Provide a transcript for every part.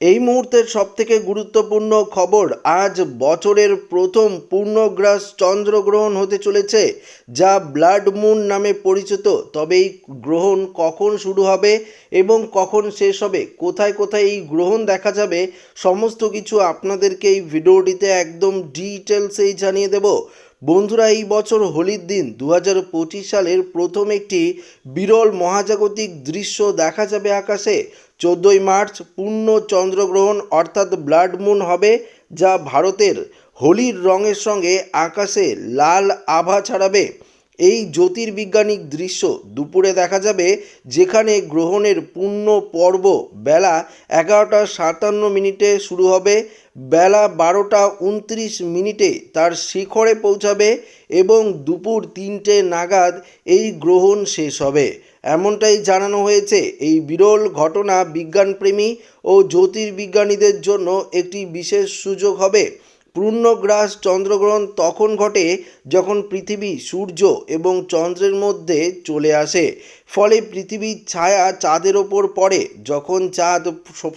এই মুহূর্তের সবথেকে গুরুত্বপূর্ণ খবর, আজ বছরের প্রথম পূর্ণগ্রাস চন্দ্রগ্রহণ হতে চলেছে, যা ব্লাড মুন নামে পরিচিত। তবে এই গ্রহণ কখন শুরু হবে এবং কখন শেষ হবে, কোথায় কোথায় এই গ্রহণ দেখা যাবে, সমস্ত কিছু আপনাদেরকে এই ভিডিওটিতে একদম ডিটেলসেই জানিয়ে দেব। বন্ধুরা, এই বছর হোলির দিন দু হাজার পঁচিশ সালের প্রথম একটি বিরল মহাজাগতিক দৃশ্য দেখা যাবে আকাশে। চোদ্দোই মার্চ পূর্ণ চন্দ্রগ্রহণ অর্থাৎ ব্লাড মুন হবে, যা ভারতের হোলির রঙের সঙ্গে আকাশে লাল আভা ছড়াবে। এই জ্যোতির্বিজ্ঞানিক দৃশ্য দুপুরে দেখা যাবে যেখানে গ্রহণের পূর্ণ পর্ব বেলা এগারোটা সাতান্ন মিনিটে শুরু হবে, বেলা বারোটা উনত্রিশ মিনিটে তার শিখরে পৌঁছাবে এবং দুপুর তিনটে নাগাদ এই গ্রহণ শেষ হবে। এমনটাই জানানো হয়েছে এই বিরল ঘটনা বিজ্ঞানপ্রেমী ও জ্যোতির্বিজ্ঞানীদের জন্য একটি বিশেষ সুযোগ হবে। পূর্ণগ্রাস চন্দ্রগ্রহণ তখন ঘটে যখন পৃথিবী সূর্য এবং চন্দ্রের মধ্যে চলে আসে। ফলে পৃথিবীর ছায়া চাঁদের ওপর পড়ে। যখন চাঁদ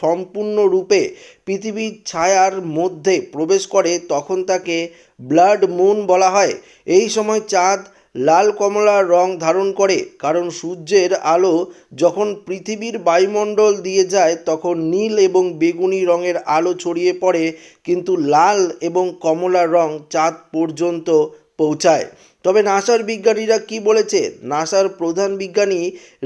সম্পূর্ণরূপে পৃথিবীর ছায়ার মধ্যে প্রবেশ করে, তখন তাকে ব্লাড মুন বলা হয়। এই সময় চাঁদ লাল কমলা রং ধারণ করে, কারণ সূর্যের আলো যখন পৃথিবীর বায়ুমণ্ডল দিয়ে যায়, তখন নীল এবং বেগুনি রঙের আলো ছড়িয়ে পড়ে, কিন্তু লাল এবং কমলা রং চাঁদ পর্যন্ত পৌঁছায়। তবে নাসার বিজ্ঞানীরা কি বলেছে? নাসার প্রধান বিজ্ঞানী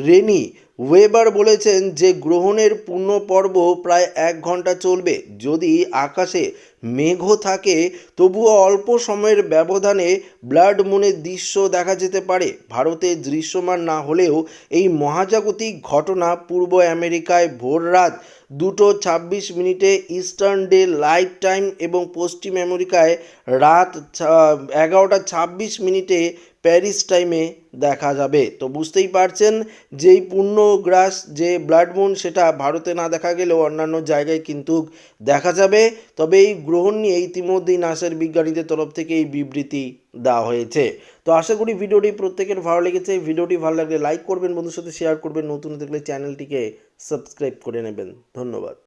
রেনি ওয়েবার বলেছেন যে গ্রহণের পূর্ণ পর্ব প্রায় এক ঘণ্টা চলবে। যদি আকাশে মেঘও থাকে, তবুও অল্প সময়ের ব্যবধানে ব্লাড মুনের দৃশ্য দেখা যেতে পারে। ভারতে দৃশ্যমান না হলেও এই মহাজাগতিক ঘটনা পূর্ব আমেরিকায় ভোর রাত দুটো ছাব্বিশ মিনিটে ইস্টার্ন ডে লাইট টাইম এবং পশ্চিম আমেরিকায় রাত এগারোটা ছাব্বিশ মিনিটে প্যারিস টাইমে দেখা যাবে। তো বুঝতেই পারছেন, যেই পূর্ণগ্রাস যে ব্লাড মুন, সেটা ভারতে না দেখা গেলেও অন্যান্য জায়গায় কিন্তু দেখা যাবে। তবে এই গ্রহণ নিয়ে ইতিমধ্যেই নাসের বিজ্ঞানীদের তরফ থেকে এই বিবৃতি দেওয়া হয়েছে। তো আশা করি ভিডিওটি প্রত্যেকের ভালো লেগেছে। ভিডিওটি ভালো লাগলে লাইক করবেন, বন্ধুর সাথে শেয়ার করবেন। নতুন দেখলে চ্যানেলটিকে সাবস্ক্রাইব করে নেবেন। ধন্যবাদ।